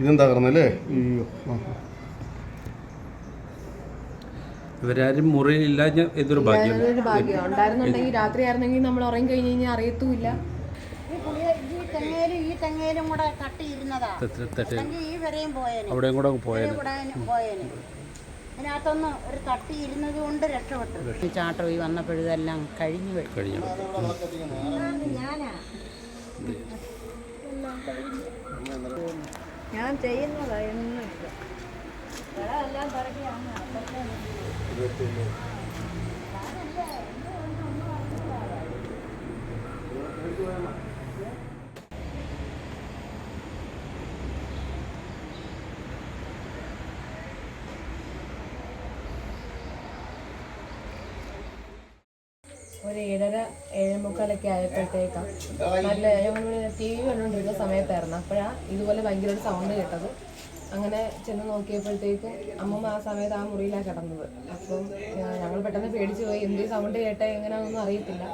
ഇതും തകർന്നല്ലേ അയ്യോ. ഇവരാരും മുറിയില്ലാഞ്ഞ ഇതൊരു ഭാഗ്യം അതൊരു ഭാഗ്യം. ഉണ്ടായിരുന്നുണ്ടെങ്കിൽ രാത്രി ആയിരുന്നെങ്കിൽ നമ്മൾ ഉറങ്ങി കഴിഞ്ഞ് കഴിഞ്ഞാൽ അറിയത്തുമില്ല. ഈ പുളിയ ഈ തെങ്ങേലും ഈ തെങ്ങേലും കൂടെ തട്ടിയിരുന്നതാ. തെറ്റ് തെറ്റ് അല്ലെങ്കിൽ ഈ വരെയും പോയേനെ. അവിടെയും കൂടെ പോയേനെ. ഇതിനകത്തൊന്ന് ഒരു തട്ടി ഇരുന്നത് കൊണ്ട് രക്ഷപ്പെട്ടു. ചാട്ടം ഈ വന്നപ്പോഴിതെല്ലാം കഴിഞ്ഞു കഴിഞ്ഞു. കഴിഞ്ഞു ഞാനാ. ഞാൻ ചെയ്യുന്നതാ എന്നും ഇല്ല എല്ലാം പിറകിയാണ് ഒരു ഏഴര ഏഴേമുക്കാലൊക്കെ ആയപ്പോഴത്തേക്കാം. നല്ല ഞങ്ങളിവിടെ ടി വി കണ്ടുകൊണ്ടിരുന്ന സമയത്തായിരുന്നു. അപ്പോഴാണ് ഇതുപോലെ ഭയങ്കര ഒരു സൗണ്ട് കേട്ടത്. അങ്ങനെ ചെന്ന് നോക്കിയപ്പോഴത്തേക്കും അമ്മമ്മ ആ സമയത്ത് ആ മുറിയിലാണ് കിടന്നത്. അപ്പം ഞങ്ങൾ പെട്ടെന്ന് പേടിച്ചു പോയി. എന്ത് സൗണ്ട് കേട്ടേ എങ്ങനെയാണെന്നൊന്നും അറിയത്തില്ല.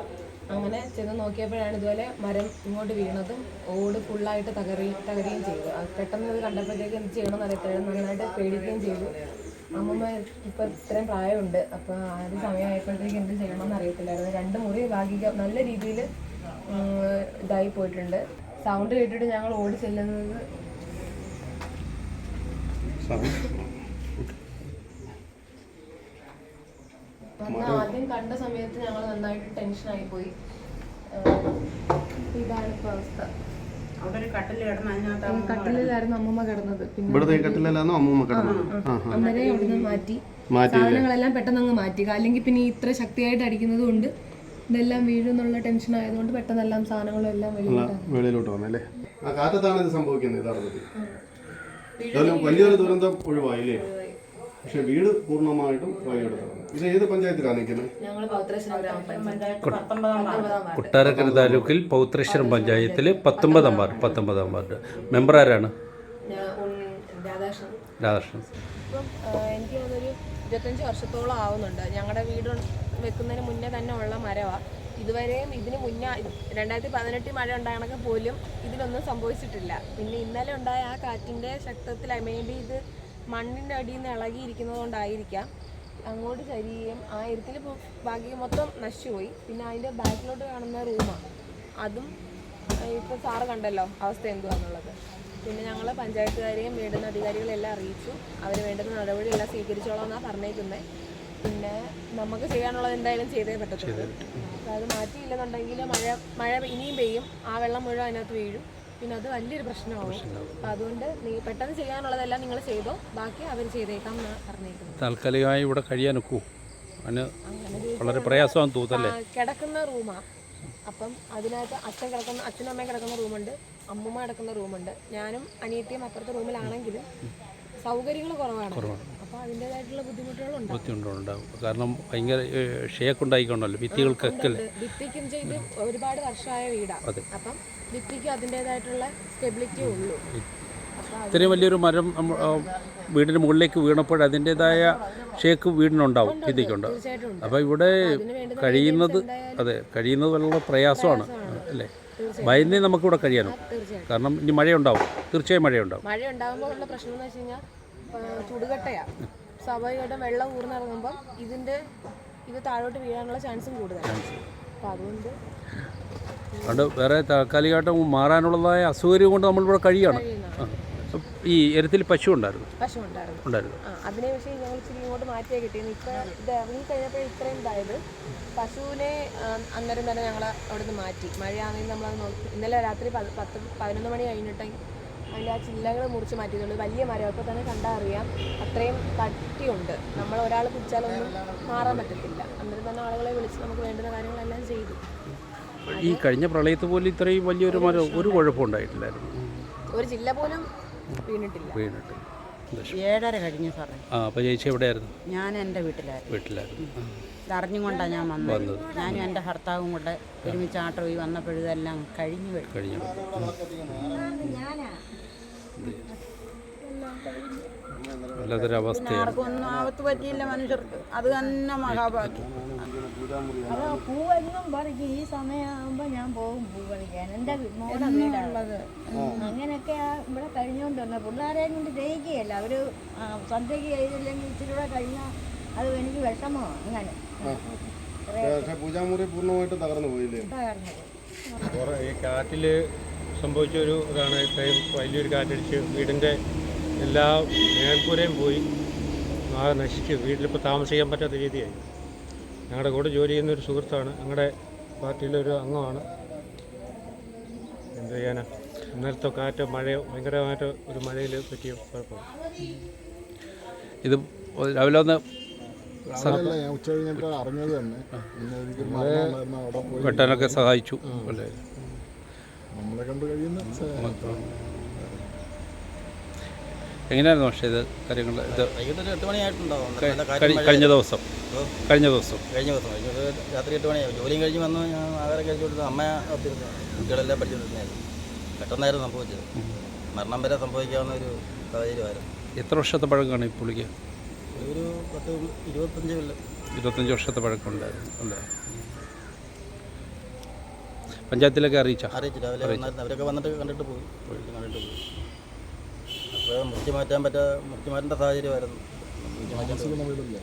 അങ്ങനെ ചെന്ന് നോക്കിയപ്പോഴാണ് ഇതുപോലെ മരം ഇങ്ങോട്ട് വീണതും ഓട് ഫുള്ളായിട്ട് തകറി തകരുകയും ചെയ്തു. പെട്ടെന്ന് ഇത് കണ്ടപ്പോഴത്തേക്ക് എന്ത് ചെയ്യണമെന്ന് അറിയത്തില്ല. നന്നായിട്ട് പേടിക്കുകയും ചെയ്തു. അമ്മമ്മ ഇപ്പൊ ഇത്രയും പ്രായമുണ്ട്. അപ്പൊ ആ ഒരു സമയമായപ്പോഴത്തേക്ക് എന്ത് ചെയ്യണമെന്ന് അറിയത്തില്ലായിരുന്നു. രണ്ട് മുറി ഭാഗിക നല്ല രീതിയിൽ ഇതായി പോയിട്ടുണ്ട്. സൗണ്ട് കേട്ടിട്ട് ഞങ്ങൾ ഓടി ചെല്ലുന്നത് ആദ്യം കണ്ട സമയത്ത് ഞങ്ങൾ നന്നായിട്ട് ടെൻഷനായി പോയി. ഇതാണ് ഇപ്പൊ അവസ്ഥ. കട്ടിലായിരുന്നു അമ്മമ്മ കിടന്നത്. പിന്നെ ഇവിടുത്തെ കട്ടിലായിരുന്നു അമ്മമ്മ കിടന്നത്. അന്നേരം ഇവിടുന്ന് മാറ്റി. സാധനങ്ങളെല്ലാം പെട്ടെന്ന് അങ്ങ് മാറ്റി അല്ലെങ്കിൽ പിന്നെ ഇത്ര ശക്തിയായിട്ട് അടിക്കുന്നത് കൊണ്ട് ഇതെല്ലാം വീഴുന്നുള്ള ടെൻഷൻ ആയതുകൊണ്ട് പെട്ടെന്ന് എല്ലാം സാധനങ്ങളും എല്ലാം വെളിയിലാണ് വെളിയിലോട്ട് വന്നല്ലേ? ആ കാറ്റത്താണ് ഇത് സംഭവിക്കുന്നത് യഥാർത്ഥത്തിൽ. വലിയൊരു ദുരന്തം ഒഴിവായില്ലേ? പക്ഷെ വീട് പൂർണമായിട്ടും വഴിയെടുത്താണ് ഇത് ഏത് പഞ്ചായത്തിലാണ് നിൽക്കുന്നത്? കൊട്ടാരക്കര താലൂക്കിൽ പൗത്രേശ്വരം പഞ്ചായത്തിൽ പത്തൊമ്പതാം വാർഡ് പത്തൊമ്പതാം വാർഡ്. മെമ്പർ ആരാണ്? രാധാകൃഷ്ണൻ. എനിക്ക് തോന്നുന്നൊരു ഇരുപത്തഞ്ച് വർഷത്തോളം ആവുന്നുണ്ട്. ഞങ്ങളുടെ വീട് വെക്കുന്നതിന് മുന്നേ തന്നെ ഉള്ള മരമാണ് ഇതുവരെയും ഇതിന് മുന്നേ രണ്ടായിരത്തി പതിനെട്ടിൽ മഴ ഉണ്ടാകണക്കെ പോലും ഇതിനൊന്നും സംഭവിച്ചിട്ടില്ല. പിന്നെ ഇന്നലെ ഉണ്ടായ ആ കാറ്റിന്റെ ശക്തത്തിൽ മേ ബി ഇത് മണ്ണിന്റെ അടിയിൽ നിന്ന് ഇളകിയിരിക്കുന്നത് കൊണ്ടായിരിക്കാം. അങ്ങോട്ട് ചരിയും ആ ഇരുത്തിൽ ബാക്കി മൊത്തം നശിച്ചുപോയി. പിന്നെ അതിന്റെ ബാക്കിലോട്ട് കാണുന്ന റൂമാണ് അതും ഇപ്പോൾ സാറ് കണ്ടല്ലോ അവസ്ഥ എന്തുവാന്നുള്ളത്. പിന്നെ ഞങ്ങൾ പഞ്ചായത്തുകാരെയും വേണ്ടുന്ന അധികാരികളെല്ലാം അറിയിച്ചു. അവർ വേണ്ടുന്ന നടപടിയെല്ലാം സ്വീകരിച്ചോളാം എന്നാണ് പറഞ്ഞേക്കുന്നത് പിന്നെ നമുക്ക് ചെയ്യാനുള്ളത് എന്തായാലും ചെയ്തേ പറ്റത്തുള്ളൂ. അത് മാറ്റിയില്ലെന്നുണ്ടെങ്കിൽ മഴ മഴ ഇനിയും പെയ്യും. ആ വെള്ളം മുഴുവൻ അതിനകത്ത് വീഴും. പിന്നെ അത് വലിയൊരു പ്രശ്നമാവും. അപ്പോൾ അതുകൊണ്ട് നീ പെട്ടെന്ന് ചെയ്യാനുള്ളതെല്ലാം നിങ്ങൾ ചെയ്തോ. ബാക്കി അവർ ചെയ്തേക്കാം എന്ന് പറഞ്ഞേക്കുന്നത്. താൽക്കാലികമായി ഇവിടെ കഴിയാൻ അതിന് വളരെ പ്രയാസമാണ് തോന്നല്ലേ കിടക്കുന്ന റൂമാ. അപ്പം അതിനകത്ത് അച്ഛൻ കിടക്കുന്ന അച്ഛനും അമ്മയും കിടക്കുന്ന റൂമുണ്ട്. അമ്മമ്മ കിടക്കുന്ന റൂമുണ്ട്. ഞാനും അനിയത്തിയും അപ്പുറത്തെ റൂമിലാണെങ്കിലും സൗകര്യങ്ങൾ കുറവാണ്. അപ്പോൾ അതിന്റെതായിട്ടുള്ള ബുദ്ധിമുട്ടുകളുണ്ട്. കാരണം ഭയങ്കര ഷേക്ക് ഉണ്ടായിക്കൊണ്ടല്ലോ ഭിത്തികൾക്കൊക്കെ ഭിത്തിക്കും ചെയ്ത് ഒരുപാട് വർഷമായ വീടാണ് അതെ. അപ്പം ഭിത്തിക്ക് അതിന്റെതായിട്ടുള്ള സ്റ്റെബിലിറ്റി ഉള്ളൂ. ഇത്രയും വലിയൊരു മരം വീടിന് മുകളിലേക്ക് വീണപ്പോൾ അതിന്റെതായ ഷേക്ക് വീടിനുണ്ടാവും ഭിത്തിക്കുണ്ട് അപ്പോൾ ഇവിടെ കഴിയുന്നത് അതെ കഴിയുന്നത് വളരെ പ്രയാസമാണ് അല്ലേ? ഭയന്നേ നമുക്കിവിടെ കഴിയാനും? കാരണം ഇനി മഴയുണ്ടാവും. തീർച്ചയായും മഴയുണ്ടാവും. മഴയുണ്ടാകുമ്പോൾ ഉള്ള പ്രശ്നം എന്ന് വെച്ച് കഴിഞ്ഞാൽ ചുടുകട്ടയാണ് സ്വാഭാവികമായിട്ടും വെള്ളം ഊർന്നിറങ്ങുമ്പം ഇതിന്റെ ഇത് താഴോട്ട് വീഴാനുള്ള ചാൻസും കൂടുതലാണ് അപ്പം അതുകൊണ്ട് അതുകൊണ്ട് വേറെ താൽക്കാലികമായിട്ട് മാറാനുള്ളതായ അസൗകര്യം കൊണ്ട് നമ്മളിവിടെ കഴിയാണ്. ഈ എരത്തിൽ പശു ഉണ്ടായിരുന്നു. പശു ഉണ്ടായിരുന്നു. അതിനെ പക്ഷേ ഞങ്ങൾ ഇച്ചിരി ഇങ്ങോട്ട് മാറ്റിയാൽ കിട്ടിയത്. ഇപ്പം ഇത് ഇറങ്ങി കഴിഞ്ഞപ്പോൾ ഇത്രയും ഇതായത് പശുവിനെ അന്നേരം തന്നെ ഞങ്ങൾ അവിടുന്ന് മാറ്റി. മഴയാണെങ്കിൽ നമ്മളത് നോക്കി. ഇന്നലെ രാത്രി പത് പത്ത് പതിനൊന്ന് മണി കഴിഞ്ഞിട്ട് അതിന്റെ ആ ചില്ലകൾ മുറിച്ച് മാറ്റിയിട്ടുണ്ട് വലിയ മരം. അപ്പോൾ തന്നെ കണ്ടാൽ അറിയാം. അത്രയും കട്ടിയുണ്ട്. നമ്മൾ ഒരാൾ പിടിച്ചാലൊന്നും മാറാൻ പറ്റത്തില്ല. അന്നേരം തന്നെ ആളുകളെ വിളിച്ച് നമുക്ക് വേണ്ടുന്ന കാര്യങ്ങളെല്ലാം ചെയ്തു. ഈ കഴിഞ്ഞ പ്രളയത്ത് പോലെ ഇത്രയും വലിയൊരു മരം ഒരു കുഴപ്പമുണ്ടായിട്ടില്ലായിരുന്നു. ഒരു ജില്ല പോലും വീണിട്ടില്ല. വീണിട്ടില്ല. ഏഴര കഴിഞ്ഞു സാറേ. ആ അപ്പോൾ ചേച്ചി എവിടെയായിരുന്നു ഞാൻ എന്റെ വീട്ടിലായിരുന്നു. വീട്ടിലായിരുന്നു ആ. ഇതറിഞ്ഞുകൊണ്ടാണ് ഞാൻ വന്നത്. ഞാനും എന്റെ ഭർത്താവും കൂടെ ഒരുമിച്ച് ആട്ടോ പോയി വന്നപ്പോഴിതെല്ലാം കഴിഞ്ഞു കഴിഞ്ഞു വല്ലാത്തൊരവസ്ഥയാണ് ആർക്കും ഒന്നും ആപത്ത് പറ്റിയില്ല മനുഷ്യർക്ക്. അത് തന്നെ മഹാഭാഗ്യം. അത് പൂവെന്നും പറിക്കും. ഈ സമയമാകുമ്പോൾ ഞാൻ പോകും പൂ പറിക്കാൻ. എന്റെ മോനുള്ളത് അങ്ങനെയൊക്കെ ഇവിടെ കഴിഞ്ഞോണ്ട് വന്നത് പിള്ളേരെ കൊണ്ട് ജയിക്കുകയല്ല അവർ സന്ധ്യയ്ക്ക് ചെയ്തില്ലെങ്കിൽ ഇച്ചിരി കൂടെ കഴിഞ്ഞാൽ വിഷമമാണ് അങ്ങനെ. പക്ഷേ പൂജാമുറി പൂർണമായിട്ട് തകർന്നു പോയില്ലേ? ഈ കാറ്റിൽ സംഭവിച്ച ഒരു ഇതാണ് ഇത്രയും വലിയൊരു കാറ്റടിച്ച് വീടിന്റെ എല്ലാ മേൽക്കൂരയും പോയി. ആകെ നശിച്ച്. വീട്ടിലിപ്പോൾ താമസിക്കാൻ പറ്റാത്ത രീതിയായി. ഞങ്ങളുടെ കൂടെ ജോലി ചെയ്യുന്ന ഒരു സുഹൃത്താണ്. ഞങ്ങളുടെ പാർട്ടിയിലെ ഒരു അംഗമാണ്. എന്ത് ചെയ്യാനാ? ഇന്നലത്തെ കാറ്റോ മഴയോ ഭയങ്കരമായിട്ട് ഒരു മഴയിൽ പറ്റിയ കുഴപ്പമാണ്. ഇത് രാവിലെ ഒന്ന് രാവിലെ ഞാൻ ഉച്ച കഴിഞ്ഞപ്പോൾ അറിഞ്ഞത് തന്നെ. പിന്നെ എനിക്ക് മരണം ഉണ്ടായിരുന്നു അവിടെ പോയി. വെട്ടാനൊക്കെ സഹായിച്ചു. അല്ലേ? നമ്മളെ കണ്ട് കഴിയുന്ന സഹായം. എങ്ങനെയായിരുന്നു പക്ഷേ ഇത് കാര്യങ്ങൾ? ഇത് വൈകിട്ട് ഒരു എട്ട് മണിയായിട്ടുണ്ടാവും. ക- നല്ല കാറ്റും കഴി- മഴയും. കഴിഞ്ഞ ദിവസം. ഓ. കഴിഞ്ഞ ദിവസം. കഴിഞ്ഞ ദിവസം. കഴിഞ്ഞ ദിവസം രാത്രി എട്ട് മണിയാവും ജോലിയും കഴിഞ്ഞ് വന്നു ഞാൻ ആഹാരം കഴിച്ചു കൊടുത്തു അമ്മ ഒത്തിരുന്നു കുട്ടികളെല്ലാം പഠിച്ചിട്ടുണ്ടായിരുന്നു പെട്ടെന്നായിരുന്നു സംഭവിച്ചത്. മരണം വരെ സംഭവിക്കാവുന്ന ഒരു സാഹചര്യമായിരുന്നു. എത്ര വർഷത്തെ പഴക്കമാണ് ഈ പുള്ളിക്ക്? ഒരു പത്ത് ഇരുപത്തഞ്ച് കൊല്ലം. ഇരുപത്തഞ്ച് വർഷത്തെ പഴക്കമുണ്ടായിരുന്നു അല്ലേ പഞ്ചായത്തിലൊക്കെ അറിയിച്ചോ? അറിയിച്ചില്ല അവരൊക്കെ വന്നിട്ട് കണ്ടിട്ട് പോയി. കണ്ടിട്ട് പോയി. അപ്പോൾ മുറിച്ച് മാറ്റാൻ പറ്റാ മുറിച്ച് മാറ്റേണ്ട സാഹചര്യമായിരുന്നു. താമസിക്കുന്ന വീടില്ല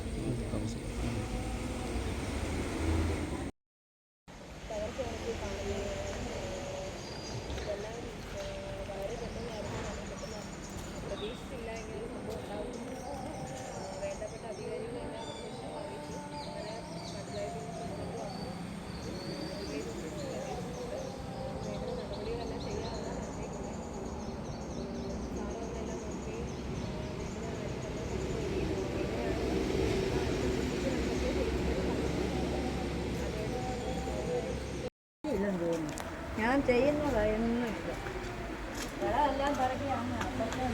പ്രതീക്ഷിച്ചില്ല ഇങ്ങനെ ഒരു സംഭവം ഉണ്ടാവും വേണ്ടപ്പെട്ട അധികാരികളെല്ലാം നിർദ്ദേശം അറിയിച്ചു അങ്ങനെ പഞ്ചായത്തിൽ വേണ്ട നടപടികളെല്ലാം ചെയ്യാനാണ് പറഞ്ഞേക്കുന്നത് സാറ് വന്നെല്ലാം നോക്കി ഇല്ലെന്ന് തോന്നുന്നു ഞാൻ ചെയ്യുന്നതാ എന്നും ഇല്ല എല്ലാം അപ്പുറത്തെ